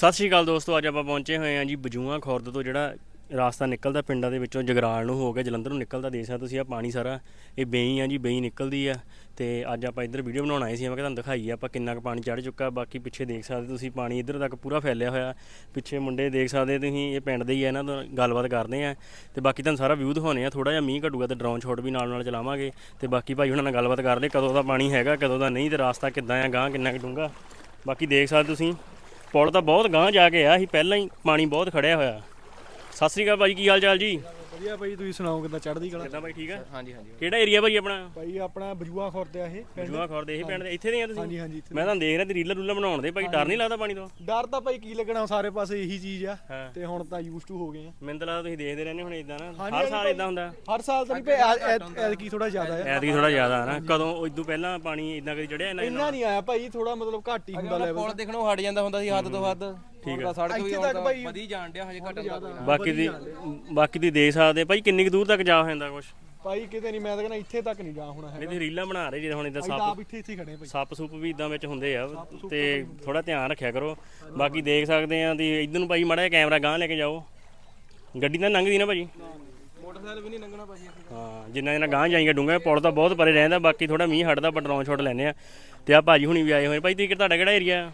ਸਤਿ ਸ਼੍ਰੀ ਅਕਾਲ ਦੋਸਤੋ, ਅੱਜ ਆਪਾਂ ਪਹੁੰਚੇ ਹੋਏ ਹਾਂ ਜੀ ਬਜੂਆਂ ਖੁਰਦ ਤੋਂ, ਜਿਹੜਾ ਰਾਸਤਾ ਨਿਕਲਦਾ ਪਿੰਡਾਂ ਦੇ ਵਿੱਚੋਂ ਜਗਰਾਲ ਨੂੰ ਹੋ ਕੇ ਜਲੰਧਰ ਨੂੰ ਨਿਕਲਦਾ ਦੇਖ ਸਕਦੇ ਤੁਸੀਂ ਆ ਪਾਣੀ ਸਾਰਾ, ਇਹ ਬੇਈ ਆ ਜੀ, ਬੇਈ ਨਿਕਲਦੀ ਆ। ਤੇ ਅੱਜ ਆਪਾਂ ਇੱਧਰ ਵੀਡੀਓ ਬਣਾਉਣ ਆਏ ਸੀ, ਮੈਂ ਕਿਹਾ ਤੁਹਾਨੂੰ ਦਿਖਾਈਏ, ਆਪਾਂ ਕਿੰਨਾ ਕੁ ਪਾਣੀ ਚੜ ਚੁੱਕਾ, ਬਾਕੀ ਪਿੱਛੇ ਦੇਖ ਸਕਦੇ ਤੁਸੀਂ, ਪਾਣੀ ਇੱਧਰ ਤੱਕ ਪੂਰਾ ਫੈਲਿਆ ਹੋਇਆ। ਪਿੱਛੇ ਮੁੰਡੇ ਦੇਖ ਸਕਦੇ ਤੁਸੀਂ, ਇਹ ਪਿੰਡ ਦੇ ਹੀ ਆ, ਇਹਨਾਂ ਤੋਂ ਗੱਲਬਾਤ ਕਰਦੇ ਆ। ਤੇ ਬਾਕੀ ਤੁਹਾਨੂੰ ਸਾਰਾ ਵਿਊ ਦਿਖਾਉਣੇ ਆ ਥੋੜਾ ਜਿਹਾ ਮੀਂਹ ਘਟੂਗਾ ਤੇ ਡਰੋਨ ਸ਼ਾਟ ਵੀ ਨਾਲ ਨਾਲ ਚਲਾਵਾਂਗੇ। ਤੇ ਬਾਕੀ ਭਾਈ ਉਹਨਾਂ ਨਾਲ ਗੱਲਬਾਤ ਕਰਦੇ, ਕਦੋਂ ਦਾ ਪਾਣੀ ਹੈਗਾ, ਕਦੋਂ ਦਾ ਨਹੀਂ, ਤੇ ਰਾਸਤਾ ਕਿੱਦਾਂ ਆ ਗਾਂ ਕਿੰਨਾ ਕੁ ਡੂੰਘਾ। ਬਾਕੀ ਦੇਖ ਸਕਦੇ ਤੁਸੀਂ ਪੁਲ ਤਾਂ ਬਹੁਤ ਗਾਂਹ ਜਾ ਕੇ ਆ ਸੀ, ਪਹਿਲਾਂ ਹੀ ਪਾਣੀ ਬਹੁਤ ਖੜਿਆ ਹੋਇਆ। ਸਤਿ ਸ੍ਰੀ ਅਕਾਲ ਭਾਈ ਕੀ ਹਾਲ ਚਾਲ ਜੀ? ਵਧੀਆ ਭਾਈ ਤੁਸੀਂ ਸੁਣਾਓ ਕਿੱਦਾਂ ਚੜ੍ਹਦੀ ਕਲਾ? ਕਿੱਦਾਂ ਭਾਈ ਠੀਕ ਆ? ਹਾਂਜੀ ਹਾਂਜੀ। ਕਿਹੜਾ ਏਰੀਆ ਭਾਈ ਆਪਣਾ? ਭਾਈ ਆਪਣਾ ਬਜੂਆ ਖੁਰਦ ਆ ਇਹ ਪਿੰਡ। ਜੁਆ ਖੌਰ ਦੇ ਇਹ ਪਿੰਡ ਦੇ। ਇੱਥੇ ਦੇ ਆ ਹਾਂਜੀ ਤੁਸੀਂ? ਹਾਂਜੀ ਇੱਥੇ ਮੈਂ ਤਾਂ ਦੇਖ ਰਿਹਾ ਤੇ ਰੀਲਰ ਰੂਲਰ ਬਣਾਉਣ ਦੇ। ਭਾਈ ਡਰ ਨਹੀਂ ਲੱਗਦਾ ਪਾਣੀ ਤੋਂ? ਡਰ ਤਾਂ ਭਾਈ ਕੀ ਲੱਗਣਾ ਸਾਰੇ ਪਾਸੇ ਇਹੀ ਚੀਜ਼ ਆ। ਹਾਂ। ਤੇ ਹੁਣ ਤਾਂ ਯੂਜ਼ ਟੂ ਹੋ ਗਏ ਆ। ਮੈਨੂੰ ਤਾਂ ਲੱਗਦਾ ਤੁਸੀਂ ਦੇਖਦੇ ਰਹਿੰਦੇ ਹੁਣ ਇਦਾਂ ਨਾ। ਹਾਂਜੀ, ਹਰ ਹਾਂਜੀ ਸਾਲ ਭਾਈ। ਇਦਾਂ ਹੁੰਦਾ। ਹਰ ਸਾਲ ਤਾਂ ਨਹੀਂ ਭਾਈ ਐਦ ਕੀ ਥੋੜਾ ਜ਼ਿਆਦਾ ਆ। ਐਤਕੀ ਥੋੜਾ ਜ਼ਿਆਦਾ ਨਾ। ਕਦੋਂ ਇਦੋਂ ਪਹਿਲਾਂ ਪਾਣੀ ਇਦਾਂ ਕਦੀ ਚੜਿਆ ਇੰਨਾ ਇੰਨਾ ਨਹੀਂ ਆਇਆ ਭਾਈ ਥੋੜਾ ਮਤਲਬ ਘੱਟ ਹੀ ਹੁੰਦਾ ਲੈਵਲ ਪੁਲ ਦੇਖਣੋਂ ਹਟ ਜਾਂਦਾ ਹੁੰਦਾ ਸੀ ਹੱਦ ਤੋਂ ਹੱਦ। ਠੀਕ ਆ ਸੜਕ ਵੀ ਹੁਣ ਭਾਈ- ਵਧੀ ਜਾਣ ਡਿਆ ਹਜੇ ਘਟਣ ਦਾ ਬਾਕੀ ਦੀ ਬਾਕੀ ਦੀ ਦੇਖ ਸਕਦੇ ਭਾਈ ਕਿੰਨੀ ਕੁ ਦੂਰ ਤੱਕ ਜਾ ਹੋ ਜਾਂਦਾ ਕੁਛ? ਭਾਈ ਕਿਤੇ ਨਹੀਂ ਮੈਂ ਤਾਂ ਕਹਿੰਦਾ ਇੱਥੇ ਤੱਕ ਨਹੀਂ ਜਾ ਹੋਣਾ ਨਹੀਂ ਹੈਗਾ ਤੁਸੀਂ ਰੀਲਾਂ ਬਣਾ ਰਹੇ ਜਿਵੇਂ ਹੁਣ ਇਦਾਂ ਤਾਂ ਸੱਪ ਆਪ ਇੱਥੇ ਇੱਥੇ ਖੜੇ ਭਾਈ। ਸੱਪ ਸੁੱਪ ਵੀ ਇਦਾਂ ਵਿੱਚ ਹੁੰਦੇ ਆ। ਤੇ ਥੋੜਾ ਧਿਆਨ ਰੱਖਿਆ ਕਰੋ। ਬਾਕੀ ਦੇਖ ਸਕਦੇ ਆ ਦੀ ਇਧਰ ਨੂੰ ਭਾਈ ਮਾੜਾ ਜਿਹਾ ਕੈਮਰਾ ਗਾਂਹ ਲੈ ਕੇ ਜਾਓ। ਗੱਡੀ ਤਾਂ ਲੰਘਦੀ ਨਾ ਭਾਜੀ? ਮੋਟਰਸਾਈਕਲ ਵੀ ਨਹੀਂ ਲੰਘਣਾ ਭਾਜੀ ਹਾਂ ਜਿੰਨਾ ਜਿੰਨਾ ਗਾਂਹ ਜਾਈਂਗੇ ਡੂੰਘਾ ਪੁਲ ਤਾਂ ਬਹੁਤ ਪਰੇ ਰਹਿੰਦਾ ਬਾਕੀ ਥੋੜਾ ਮੀਂਹ ਹਟਦਾ ਡਰੋਨ ਸ਼ਾਟ ਲੈਨੇ ਆ। ਤੇ ਆ ਭਾਜੀ ਹੁਣੀ ਵੀ ਆਏ ਹੋਏ। ਭਾਈ ਤੁਸੀਂ ਤੁਹਾਡਾ ਕਿਹੜਾ ਏਰੀਆ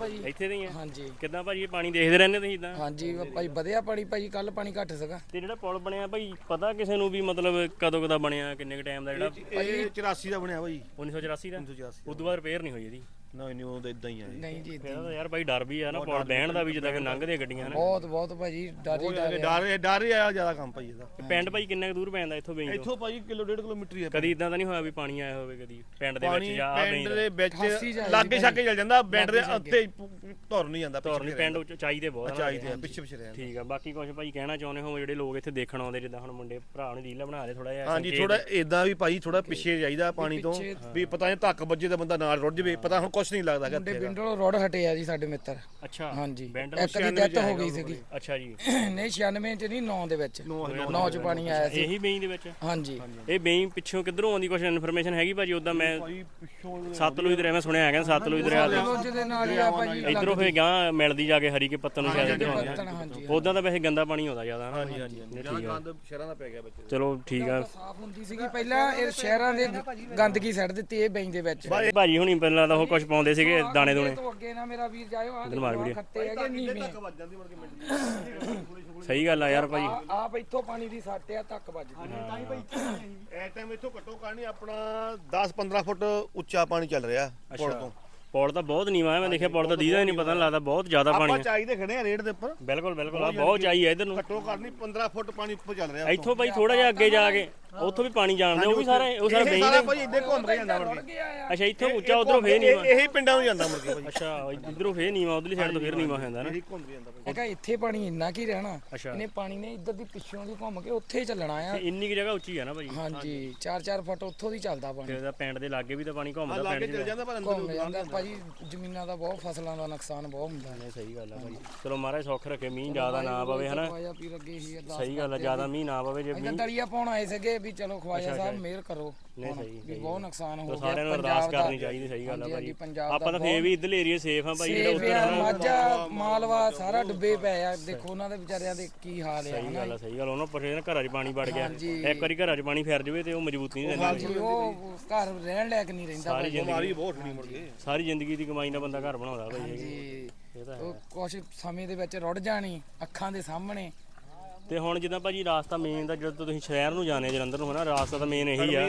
ਭਾਜੀ। ਇੱਥੇ ਦੇ ਹੀ ਆ? ਹਾਂਜੀ। ਕਿੱਦਾਂ ਭਾਜੀ ਇਹ ਪਾਣੀ ਦੇਖਦੇ ਰਹਿੰਦੇ ਤੁਸੀਂ ਇਦਾਂ? ਹਾਂਜੀ ਭਾਈ ਵਧਿਆ ਪਾਣੀ ਭਾਈ ਕੱਲ ਪਾਣੀ ਘੱਟ ਸੀਗਾ। ਤੇ ਜਿਹੜਾ ਪੁਲ ਬਣਿਆ ਭਾਈ ਪਤਾ ਕਿਸੇ ਨੂੰ ਵੀ ਮਤਲਬ ਕਦੋਂ ਕਦਾ ਬਣਿਆ ਕਿੰਨੇ ਕ ਟਾਈਮ ਦਾ ਜਿਹੜਾ ਇਹ 84 ਦਾ ਬਣਿਆ ਭਾਈ। 1984 ਦਾ? 1984 ਉਦੋਂ ਬਾਅਦ ਰਿਪੇਅਰ ਨਹੀਂ ਹੋਈ ਇਹਦੀ। ਨਹੀਂ ਨਹੀਂ ਉਹ ਤਾਂ ਇਦਾਂ ਹੀ ਆ ਨਹੀਂ ਜੀ ਫਿਰ ਤਾਂ ਯਾਰ ਭਾਈ ਡਰ ਵੀ ਆ ਨਾ ਪੁਲ ਬਹਿਣ ਦਾ ਵੀ ਜਿੱਦਾਂ ਕਿ ਲੰਘਦੇ ਗੱਡੀਆਂ ਨੇ। ਬਹੁਤ ਬਹੁਤ ਭਾਜੀ ਡਰ ਹੀ ਡਰ ਆ। ਡਰ ਡਰ ਹੀ ਆਇਆ ਜ਼ਿਆਦਾ ਕੰਮ ਭਾਈ ਇਹਦਾ। ਤੇ ਪਿੰਡ ਭਾਈ ਕਿੰਨੇ ਕੁ ਦੂਰ ਪੈਂਦਾ ਇੱਥੋਂ ਬਈ? ਇੱਥੋਂ ਭਾਈ ਕਿਲੋ ਡੇਢ ਕਿਲੋਮੀਟਰ ਹੀ ਆ ਕਦੀ ਇਦਾਂ ਤਾਂ ਨਹੀਂ ਹੋਇਆ ਵੀ ਪਾਣੀ ਆਇਆ ਹੋਵੇ ਕਦੀ? ਪਿੰਡ ਦੇ ਵਿੱਚ ਪਾਣੀ ਜਾਂ ਆ ਪਿੰਡ ਦੇ ਵਿੱਚ ਖਾਸੀ ਲਾਗੇ। ਛਾਕੇ ਚੱਲ ਜਾਂਦਾ ਪਿੰਡ ਦੇ ਉੱਤੇ ਧੁਰ ਨਹੀਂ ਜਾਂਦਾ ਤੌਰ ਨਹੀਂ ਪਿੰਡ ਉੱਚ ਚਾਹੀਦੇ ਬਹੁਤ ਆ ਚਾਹੀਦੇ ਆ ਪਿੱਛੇ ਪਿੱਛੇ ਰਹਿਣ ਠੀਕ ਆ ਬਾਕੀ ਕੁਝ ਭਾਈ ਕਹਿਣਾ ਚਾਹੁੰਦੇ ਹੋ ਜਿਹੜੇ ਲੋਕ ਇੱਥੇ ਦੇਖਣ ਆਉਂਦੇ ਜਿੱਦਾਂ ਹੁਣ ਮੁੰਡੇ ਭਰਾ ਨੇ ਰੀਲਾਂ ਬਣਾ ਰਹੇ ਥੋੜਾ ਜਿਹਾ ਹਾਂਜੀ ਸੰਕੇਤ। ਥੋੜਾ ਇਦਾਂ ਵੀ ਭਾਈ ਥੋੜਾ ਪਿੱਛੇ ਜਾਈਦਾ ਪਾਣੀ ਤੋਂ ਪਿੱਛੇ- ਵੀ ਪਤਾ ਨਹੀਂ ਧੱਕ ਵੱਜੇ ਤਾਂ ਬੰਦਾ ਨਾਲ ਰੁੜ ਜਵੇ ਪਤਾ ਹੁਣ ਕੁਝ ਨਹੀਂ ਲੱਗਦਾ ਮੁੰਡੇ ਕਿੱਥੇ ਬਿੰਡਲੋਂ ਰੋਡ ਹਟੇ ਆ ਜੀ ਸਾਡੇ ਮਿੱਤਰ। ਅੱਛਾ ਹਾਂਜੀ। ਇੱਕ ਦੀ ਡੈਥ ਹੋ ਗਈ ਸੀਗੀ। ਅੱਛਾ ਜੀ। ਨਹੀਂ 96 ਚ ਨਹੀਂ 9 ਦੇ ਵਿੱਚ। 9 ਚ ਪਾਣੀ ਆਇਆ ਸੀ। ਇਹੀ ਬੇਈ ਦੇ ਵਿੱਚ? ਹਾਂਜੀ। ਇਹ ਬੇਈ ਪਿੱਛੋਂ ਕਿੱਧਰੋਂ ਆਉਂਦੀ? ਕੁਝ ਇਨਫੋਰਮੇਸ਼ਨ ਹੈਗੀ ਭਾਜੀ ਉਦਾਂ ਮੈਂ ਸਤਲੁਜ ਦਰਿਆ ਮੈਂ ਸੁਣਿਆ ਹੈਗਾ ਸਤਲੁਜ ਦਰਿਆ ਦੇ। ਲੋਜ ਦੇ ਨਾਲ ਹੀ ਆ ਭਾਜੀ। ਇਧਰੋਂ ਫੇ ਗਾਂ ਮਿਲਦੀ ਜਾ ਕੇ ਹਰੀ ਕੇ ਪੱਤਨ ਨੂੰ ਸ਼ਾਇਦ ਇੱਧਰੋਂ ਆਉਂਦਾ। ਪੱਤਣ, ਹਾਂਜੀ। ਉਦਾਂ ਤਾਂ ਵੈਸੇ ਗੰਦਾ ਪਾਣੀ ਆਉਂਦਾ ਜ਼ਿਆਦਾ। ਹਾਂਜੀ ਹਾਂਜੀ। ਜ਼ਿਆਦਾ ਗੰਦ ਸ਼ਹਿਰਾਂ ਦਾ ਪੈ ਗਿਆ ਬੱਚੇ ਚਲੋ ਠੀਕ ਆ। ਸਾਫ਼ ਹੁੰਦੀ ਸੀਗੀ। ਪਹਿਲਾਂ ਇਹ ਸ਼ਹਿਰਾਂ ਦੇ ਗੰਦਗੀ ਸੱਟ ਦਿੱਤੀ ਇਹ ਬੈਂ ਦੇ ਵਿੱਚ। ਭਾਜੀ ਹੁਣੀ ਪਹਿਲਾਂ ਤਾਂ ਉਹ ਕੁਝ ਪਾਉਂਦੇ ਸੀਗੇ ਦਾਣੇ ਦੂਣੇ ਤੋਂ ਅੱਗੇ ਨਾ ਮੇਰਾ ਵੀਰ ਜਾਇਓ ਆ ਮਾਰ ਵੀਡੀਓ। ਖੱਤੇ ਹੈਗੇ ਨੀਵੇਂ ਸਹੀ ਗੱਲ ਆ ਯਾਰ ਆ ਆਪ ਇੱਥੋਂ ਪਾਣੀ ਦੀ ਸੱਟ ਆ ਤੱਕ ਵੱਜਦੀ ਐ ਟਾਈਮ ਇੱਥੋਂ ਘੱਟੋ ਘੱਟ ਆਪਣਾ 10 15 ਫੁੱਟ ਉੱਚਾ ਪਾਣੀ ਚੱਲ ਰਿਹਾ ਪੁਲ ਤੋਂ ਪੁਲ ਤਾਂ ਬਹੁਤ ਨੀਵਾ ਹੈ ਮੈਂ ਦੇਖਿਆ ਪੁਲ ਤਾਂ ਦੀਦਾ ਹੀ ਨਹੀਂ ਪਤਾ ਨਹੀਂ ਲੱਗਦਾ ਬਹੁਤ ਜ਼ਿਆਦਾ ਪਾਣੀ ਆਪਾਂ ਹੈ ਚਾਹੀਦੇ ਖੜੇ ਆ ਰੇਡ ਦੇ ਉੱਪਰ। ਬਿਲਕੁਲ ਬਿਲਕੁਲ ਆ ਬਹੁਤ ਚਾਈ ਹੈ ਇਧਰ ਨੂੰ। ਘੱਟੋ ਘੱਟ ਨਹੀਂ 15 ਫੁੱਟ ਪਾਣੀ ਉੱਪਰ ਚੱਲ ਰਿਹਾ ਇੱਥੋਂ ਭਾਈ ਥੋੜਾ ਜਿਹਾ ਅੱਗੇ ਜਾ ਕੇ ਉੱਥੋਂ ਵੀ ਪਾਣੀ ਜਾਣਦੇ ਉਹ ਵੀ ਸਾਰਾ ਉਹ ਸਾਰਾ ਇਹ ਬੇਈ ਸਾਰਾ ਭਾਈ ਇੱਦੇ ਘੁੰਮ ਕੇ ਜਾਂਦਾ ਮੁੜ ਕੇ। ਅੱਛਾ ਇੱਥੋਂ ਉੱਚਾ ਉਧਰੋਂ ਫੇਰ ਨੀਵਾ। ਇਹੀ ਪਿੰਡਾਂ ਨੂੰ ਜਾਂਦਾ ਮੁੜ ਕੇ ਭਾਈ। ਅੱਛਾ ਇਧਰੋਂ ਫੇਰ ਨੀਵਾ ਉਧਰਲੀ ਸਾਈਡ ਤੋਂ ਫੇਰ ਨੀਵਾ ਹੋ ਜਾਂਦਾ ਨਾ। ਇਹੀ ਘੁੰਮ ਕੇ ਜਾਂਦਾ ਭਾਈ। ਮੈਂ ਕਿਹਾ ਇੱਥੇ ਪਾਣੀ ਇੰਨਾ ਕੀ ਰਹਿਣਾ? ਅੱਛਾ। ਇਹਨੇ ਪਾਣੀ ਨੇ ਇੱਧਰ ਦੀ ਪਿੱਛੋਂ ਦੀ ਘੁੰਮ ਕੇ ਉੱਥੇ ਹੀ ਚੱਲਣਾ ਆ। ਤੇ ਇੰਨੀ ਕਿ ਜਗ੍ਹਾ ਉੱਚੀ ਆ ਨਾ ਭਾਈ। ਹਾਂਜੀ 4-4 ਫੁੱਟ ਉੱਥੋਂ ਦੀ ਚੱਲਦਾ ਪਾਣੀ। ਤੇ ਇਹਦਾ ਪਿੰਡ ਦੇ ਲਾਗੇ ਵੀ ਤਾਂ ਪਾਣੀ ਘੁੰਮਦਾ ਲਾਗੇ ਪਿੰਡ ਚੱਲ ਜਾਂਦਾ ਪਰ ਅੰਦਰ ਘੁੰਮ ਜਾਂਦਾ ਭਾਜੀ ਜ਼ਮੀਨਾਂ ਦਾ ਬਹੁਤ ਫਸਲਾਂ ਦਾ ਨੁਕਸਾਨ ਬਹੁਤ ਹੁੰਦਾ ਨਹੀਂ ਸਹੀ ਗੱਲ ਆ ਭਾਈ ਚਲੋ ਮਹਾਰਾਜ ਸੁੱਖ ਰੱਖੇ ਮੀਂਹ ਜ਼ਿਆਦਾ ਨਾ ਪਵੇ ਹਨਾ? ਖਵਾਜਾ ਪੀਰ ਅੱਗੇ ਹੀ ਅਰਦਾਸ ਸਹੀ ਗੱਲ ਆ ਜ਼ਿਆਦਾ ਮੀਂਹ ਨਾ ਪਵੇ ਜੇ ਮੀਂਹ। ਦਲੀਆ ਪਾਉਣ ਆਏ ਸੀਗੇ ਵੀ ਚਲੋ ਖਵਾਜਾ ਸਾਹਿਬ ਮਿਹਰ ਕਰੋ। ਨਹੀਂ ਸਹੀ ਵੀ ਬਹੁਤ ਨੁਕਸਾਨ ਹੋ ਗਿਆ ਸਾਰਿਆਂ ਨੂੰ ਅਰਦਾਸ ਕਰਨੀ ਚਾਹੀਦੀ ਸਹੀ ਗੱਲ ਆ ਭਾਈ ਆਪਾਂ ਤਾਂ ਫੇਰ ਵੀ ਇਧਰਲੇ ਏਰੀਆ ਸੇਫ ਆ ਭਾਈ ਜਿਹੜਾ ਸੇਫ ਉੱਧਰ ਮਾਝਾ ਮਾਲਵਾ ਸਾਰਾ ਡੁੱਬੇ ਪਏ ਆ। ਦੇਖੋ ਉਹਨਾਂ ਦੇ ਵਿਚਾਰਿਆਂ ਦੇ ਕੀ ਹਾਲ ਆ ਸਹੀ ਗੱਲ ਆ ਸਹੀ ਗੱਲ ਉਹਨਾਂ ਪਰੇ ਨਾ ਘਰਾਂ 'ਚ ਪਾਣੀ ਵੜ ਗਿਆ। ਇੱਕ ਵਾਰੀ ਘਰਾਂ 'ਚ ਪਾਣੀ ਫੈਰ ਜਾਵੇ ਤੇ ਉਹ ਮਜ਼ਬੂਤ ਨਹੀਂ ਰਹਿੰਦੀ ਹਾਂਜੀ ਉਹ ਘਰ ਰਹਿਣ ਲਾਇਕ ਨਹੀਂ ਰਹਿੰਦਾ ਸਾਰੀ ਬਿਮਾਰੀ ਬਹੁਤ ਹੋਣੀ ਮੁੜ ਕੇ ਸਾਰੀ ਜ਼ਿੰਦਗੀ ਦੀ ਕਮਾਈ ਨਾਲ ਬੰਦਾ ਘਰ ਬਣਾਉਂਦਾ ਭਾਈ ਇਹ ਜੀ ਇਹ ਤਾਂ ਹੈ। ਉਹ ਕੁਛ ਸਮੇਂ ਦੇ ਵਿੱਚ ਰੁੜ ਜਾਣੀ ਅੱਖਾਂ ਦੇ ਸਾਹਮਣੇ। ਤੇ ਹੁਣ ਜਿੱਦਾਂ ਭਾਜੀ ਰਾਸਤਾ ਮੇਨ ਦਾ ਜਦੋਂ ਤੁਸੀਂ ਸ਼ਹਿਰ ਨੂੰ ਜਾਣੇ ਜਲੰਧਰ ਨੂੰ ਹਨਾ ਰਾਸਤਾ ਤਾਂ ਮੇਨ ਇਹੀ ਆ।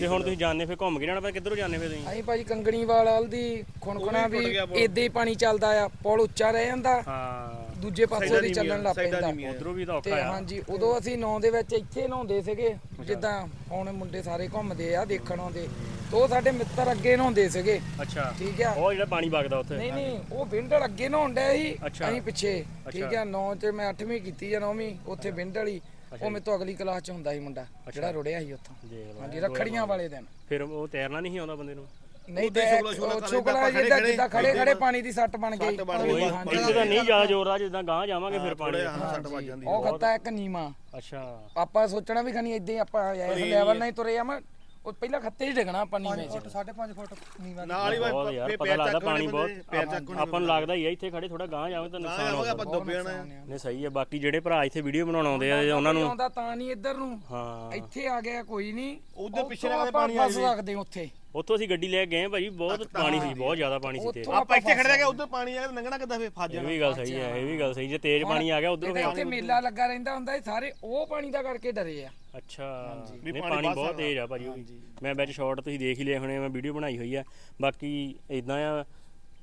ਤੇ ਹੁਣ ਤੁਸੀਂ ਜਾਣੇ ਫੇ ਘੁੰਮ ਕੇ ਜਾਣਾ ਪੈ ਕਿੱਧਰੋਂ ਜਾਣੇ ਫੇ ਤੁਸੀਂ? ਅਸੀਂ ਭਾਜੀ ਕੰਗਣੀਵਾਲ ਵਾਲ ਦੀ ਖੁਣਖਣਾ ਵੀ ਏਦਾਂ ਹੀ ਪਾਣੀ ਚੱਲਦਾ ਆ ਪੁਲ ਉੱਚਾ ਰਹਿ ਜਾਂਦਾ। ਹਾਂ। ਦੂਜੇ ਪਾਸੇ ਦੀ ਚੱਲਣ ਲੱਗ ਪੈਂਦਾ। ਉਧਰੋਂ ਵੀ ਤਾਂ ਔਖਾ ਆ। ਹਾਂਜੀ ਉਦੋਂ ਅਸੀਂ ਨੌ ਦੇ ਵਿੱਚ ਇੱਥੇ ਨਹਾਉਂਦੇ ਸੀਗੇ ਜਿੱਦਾਂ ਹੁਣ ਮੁੰਡੇ ਸਾਰੇ ਘੁੰਮਦੇ ਆ ਦੇਖਣ ਆਉਂਦੇ। ਤੇ ਉਹ ਸਾਡੇ ਮਿੱਤਰ ਅੱਗੇ ਨਹਾਉਂਦੇ ਸੀਗੇ। ਅੱਛਾ। ਠੀਕ ਆ? ਉਹ ਜਿਹੜਾ ਪਾਣੀ ਵਗਦਾ ਉੱਥੇ? ਨਹੀਂ ਨਹੀਂ ਉਹ ਬਿੰਡਲ ਅੱਗੇ ਨਹਾਉਣ ਡਿਆ ਸੀ। ਅਸੀਂ ਪਿੱਛੇ। ਠੀਕ ਆ 9 ਚ ਮੈਂ 8ਵੀਂ ਕੀਤੀ ਜਾਂ 9ਵੀਂ ਉੱਥੇ ਬਿੰਡਲ ਹੀ। ਉਹ ਮੇਰੇ ਤੋਂ ਅਗਲੀ ਕਲਾਸ ਚ ਹੁੰਦਾ ਸੀ ਮੁੰਡਾ ਜਿਹੜਾ ਰੁੜਿਆ ਸੀ ਉੱਥੋਂ। ਹਾਂਜੀ ਰੱਖੜੀਆਂ ਵਾਲੇ ਦਿਨ। ਫਿਰ ਉਹ ਤੈਰਨਾ ਨਹੀਂ ਸੀ ਆਉਂਦਾ ਬੰਦੇ ਨੂੰ? ਨਹੀਂ ਤੇ ਛੋਕਲਾ ਜਿੱਦਾਂ ਜਿੱਦਾਂ ਖੜੇ ਖੜੇ ਪਾਣੀ ਦੀ ਸੱਟ ਬਣ ਗਈ। ਇੱਥੇ ਤਾਂ ਨਹੀਂ ਜ਼ਿਆਦਾ ਜ਼ੋਰ ਆ ਜਿੱਦਾਂ ਗਾਂ ਜਾਵਾਂਗੇ ਫਿਰ ਪਾਣੀ। ਸੱਟ ਵੱਜ ਜਾਂਦੀ ਉਹ ਖੱਤਾ ਇੱਕ ਨੀਮਾ ਅੱਛਾ। ਆਪਾਂ ਸੋਚਣਾ ਵੀ ਖਣੀ ਇਦਾਂ ਹੀ ਆਪਾਂ ਇਸ ਲੈਵਲ ਨਾਲ ਹੀ ਤੁਰੇ ਆ ਮੈਂ ਉਹ ਪਹਿਲਾਂ ਖੱਤੇ 'ਚ ਡਿੱਗਣਾ ਆਪਾਂ ਨੀਵੇਂ 'ਚ। 5.5 ਫੁੱਟ ਨੀਵਾ ਨਾਲ ਹੀ ਯਾਰ ਪਤਾ ਲੱਗਦਾ ਪਾਣੀ ਬਹੁਤ ਆਪਾਂ ਨੂੰ ਲੱਗਦਾ ਹੀ ਆ ਇੱਥੇ ਖੜੇ ਥੋੜਾ ਗਾਂ ਜਾਵੇ ਤਾਂ ਨੁਕਸਾਨ ਹੋਊਗਾ। ਆਪਾਂ ਡੁੱਬ ਜਾਣਾ ਹੈ। ਨਹੀਂ ਸਹੀ ਹੈ ਬਾਕੀ ਜਿਹੜੇ ਭਰਾ ਇੱਥੇ ਵੀਡੀਓ ਬਣਾਉਣ ਆਉਂਦੇ ਆ ਉਹਨਾਂ ਨੂੰ ਆਉਂਦਾ ਤਾਂ ਨਹੀਂ ਇੱਧਰ ਨੂੰ। ਹਾਂ। ਇੱਥੇ ਆ ਗਿਆ ਕੋਈ ਨਹੀਂ। ਉੱਧਰ ਪਿੱਛੇ ਆਪਾਂ ਪਾਣੀ ਫਸ ਸਕਦੇ ਹਾਂ ਉੱਥੇ। ਉੱਥੋਂ ਅਸੀਂ ਗੱਡੀ ਲੈ ਕੇ ਗਏ ਭਾਜੀ ਬਹੁਤ ਪਾਣੀ ਸੀ ਬਹੁਤ ਜ਼ਿਆਦਾ ਪਾਣੀ ਸੀ ਤੇ ਉੱਥੋਂ ਆਪਾਂ ਇੱਥੇ ਖੜੇ ਰਹਿ ਗਏ ਉੱਧਰ ਪਾਣੀ ਆ ਲੰਘਣਾ ਕਿੱਦਾਂ ਫੇ ਫਸ ਇਹ ਜਾਣਾ ਵੀ ਗੱਲ ਸਹੀ ਹੈ ਇਹ ਵੀ ਗੱਲ ਸਹੀ ਜੇ ਤੇਜ਼ ਪਾਣੀ ਆ ਗਿਆ ਉਧਰੋਂ ਤੇ ਇੱਥੇ ਮੇਲਾ ਲੱਗਾ ਰਹਿੰਦਾ ਹੁੰਦਾ ਇਹ ਸਾਰੇ ਉਹ ਪਾਣੀ ਦਾ ਕਰਕੇ ਡਰੇ ਆ। ਅੱਛਾ। ਵੀ ਨਹੀਂ ਪਾਣੀ ਬਹੁਤ। ਤੇਜ਼ ਆ ਭਾਜੀ ਉਹ ਵੀ। ਮੈਂ ਵਿੱਚ ਸ਼ਾਰਟ ਤੁਸੀਂ ਦੇਖ ਹੀ ਲਏ ਹੋਣੇ ਮੈਂ ਵੀਡੀਓ ਬਣਾਈ ਹੋਈ ਆ। ਬਾਕੀ ਇਦਾਂ ਆ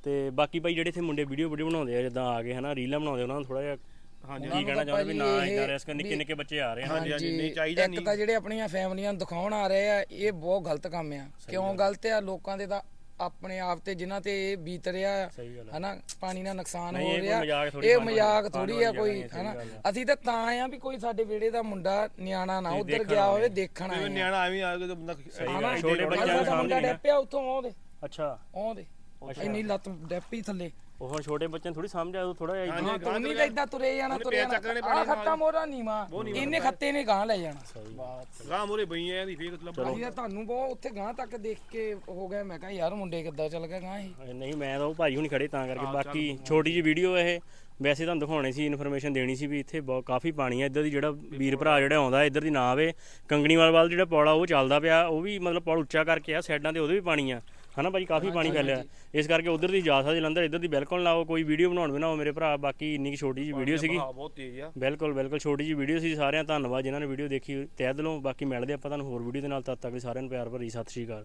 ਤੇ ਬਾਕੀ ਭਾਈ ਜਿਹੜੇ ਇੱਥੇ ਮੁੰਡੇ ਵੀਡੀਓ ਵੀਡੀਓ ਬਣਾਉਂਦੇ ਆ ਜਿੱਦਾਂ ਆ ਗਏ ਹਨਾ ਰੀਲਾਂ ਬਣਾਉਂਦੇ ਉਹਨਾਂ ਨੂੰ ਥੋੜਾ ਜਿਹਾ ਹਾਂਜੀ ਕੀ ਕਹਿਣਾ ਚਾਹੁੰਦੇ ਵੀ ਨਾ ਇਦਾਂ ਰਿਸਕ ਨਿੱਕੇ ਨਿੱਕੇ ਬੱਚੇ ਆ ਰਹੇ ਹਨ ਹਾਂਜੀ ਹਾਂਜੀ ਨਹੀਂ ਚਾਹੀਦਾ ਇੱਕ ਨਹੀਂ। ਤਾਂ ਜਿਹੜੇ ਆਪਣੀਆਂ ਫੈਮਲੀਆਂ ਨੂੰ ਦਿਖਾਉਣ ਆ ਰਹੇ ਆ ਇਹ ਬਹੁਤ ਗਲਤ ਕੰਮ ਆ। ਕਿਉਂ ਗਲਤ ਆ? ਲੋਕਾਂ ਦੇ ਤਾਂ ਆਪਣੇ ਆਪ ਤੇ ਜਿਨ੍ਹਾਂ ਤੇ ਇਹ ਬੀਤ ਰਿਹਾ ਆ ਆ। ਹਨਾ ਪਾਣੀ ਨਾਲ ਨੁਕਸਾਨ ਹੋ ਰਿਹਾ। ਇਹ ਮਜ਼ਾਕ ਥੋੜੀ ਆ ਕੋਈ ਹਨਾ? ਅਸੀਂ ਤਾਂ ਤਾਂ ਆ ਵੀ ਕੋਈ ਸਾਡੇ ਵਿਹੜੇ ਦਾ ਮੁੰਡਾ ਨਿਆਣਾ ਨਾ ਉਧਰ ਗਿਆ। ਹੋਵੇ ਦੇਖਣ ਆਏ ਨਿਆਣਾ ਐਵੇਂ ਆ ਕੇ ਤਾਂ ਬੰਦਾ ਹਨਾ? ਛੋਟੇ ਬੱਚਿਆਂ ਨੂੰ ਸਮਝ ਮੁੰਡਾ ਨਹੀਂ ਉੱਥੋਂ ਆਉਂਦੇ ਅੱਛਾ। ਆਉਂਦੇ ਇੰਨੀ ਲੱਤ ਡੱਪੀ ਥੱਲੇ। ਉਹ ਹੁਣ ਛੋਟੇ ਬੱਚਿਆਂ ਨੂੰ ਥੋੜੀ ਸਮਝ ਆ ਥੋੜਾ ਜਿਹਾ ਹਾਂ ਤੂੰ ਨਹੀਂ ਤਾਂ ਇਦਾਂ ਤੁਰੇ ਜਾਣਾ ਤੁਰੇ ਜਾਣਾ। ਆ ਖੱਤਾ ਮੋਰਾ ਨੀਵਾ ਇਹਨੇ ਖੱਤੇ ਨੇ ਗਾਂ ਲੈ ਜਾਣਾ। ਗਾਂ ਮੋਰੇ ਬਈਆਂ ਦੀ ਫੇਰ ਲੱਭ ਤਾਂ ਤੁਹਾਨੂੰ ਬਹੁਤ ਉੱਥੇ ਗਾਂ ਤੱਕ ਦੇਖ ਕੇ ਹੋ ਗਿਆ ਮੈਂ ਕਿਹਾ ਯਾਰ ਮੁੰਡੇ ਕਿੱਦਾਂ ਚੱਲ ਗਏ ਗਾਂ ਇਹ। ਨਹੀਂ ਮੈਂ ਤਾਂ ਉਹ ਭਾਜੀ ਹੁਣੀ ਖੜੇ ਤਾਂ ਕਰਕੇ ਬਾਕੀ ਛੋਟੀ ਜੀ ਵੀਡੀਓ ਇਹ। ਵੈਸੇ ਤੁਹਾਨੂੰ ਦਿਖਾਉਣੀ ਸੀ ਇਨਫੋਰਮੇਸ਼ਨ ਦੇਣੀ ਸੀ ਵੀ ਇੱਥੇ ਬਹੁਤ ਕਾਫੀ ਪਾਣੀ ਹੈ ਇੱਧਰ ਦੀ ਜਿਹੜਾ ਵੀਰ ਭਰਾ ਜਿਹੜਾ ਆਉਂਦਾ ਇੱਧਰ ਦੀ ਨਾ ਆਵੇ। ਕੰਗਣੀਵਾਲ ਵੱਲ ਜਿਹੜਾ ਪੌੜਾ ਉਹ ਚੱਲਦਾ ਪਿਆ ਉਹ ਵੀ ਮਤਲਬ ਪੌੜ ਉੱਚਾ ਕਰਕੇ ਆ ਸਾਈਡਾਂ ਤੇ ਉਹਦੇ ਵੀ ਪਾਣੀ ਆ। ਹਨਾ ਭਾਜੀ ਕਾਫੀ ਪਾਣੀ ਫੈਲਿਆ। ਇਸ ਕਰਕੇ ਉਧਰ ਦੀ ਜਾ ਸਕਦੇ ਜਲੰਧਰ ਇੱਧਰ ਦੀ ਬਿਲਕੁਲ ਨਾ ਆਓ ਕੋਈ ਵੀਡੀਓ ਬਣਾਉਣ ਵੀ ਨਾ ਆਓ ਮੇਰੇ ਭਰਾ ਬਾਕੀ ਇੰਨੀ ਕੁ ਛੋਟੀ ਜੀ ਵੀਡੀਓ ਸੀਗੀ। ਬਹੁਤ ਤੇਜ਼ ਆ। ਬਿਲਕੁਲ ਬਿਲਕੁਲ ਛੋਟੀ ਜੀ ਵੀਡੀਓ ਸੀ ਸਾਰਿਆਂ ਧੰਨਵਾਦ ਜਿਨ੍ਹਾਂ ਨੇ ਵੀਡੀਓ ਦੇਖੀ ਤਹਿ ਦਿਲੋਂ। ਬਾਕੀ ਮਿਲਦੇ ਆਪਾਂ ਤੁਹਾਨੂੰ ਹੋਰ ਵੀਡੀਓ ਦੇ ਨਾਲ ਤਦ ਤੱਕ ਸਾਰਿਆਂ ਨੂੰ ਪਿਆਰ ਭਰੀ ਸਤਿ ਸ਼੍ਰੀ ਅਕਾਲ।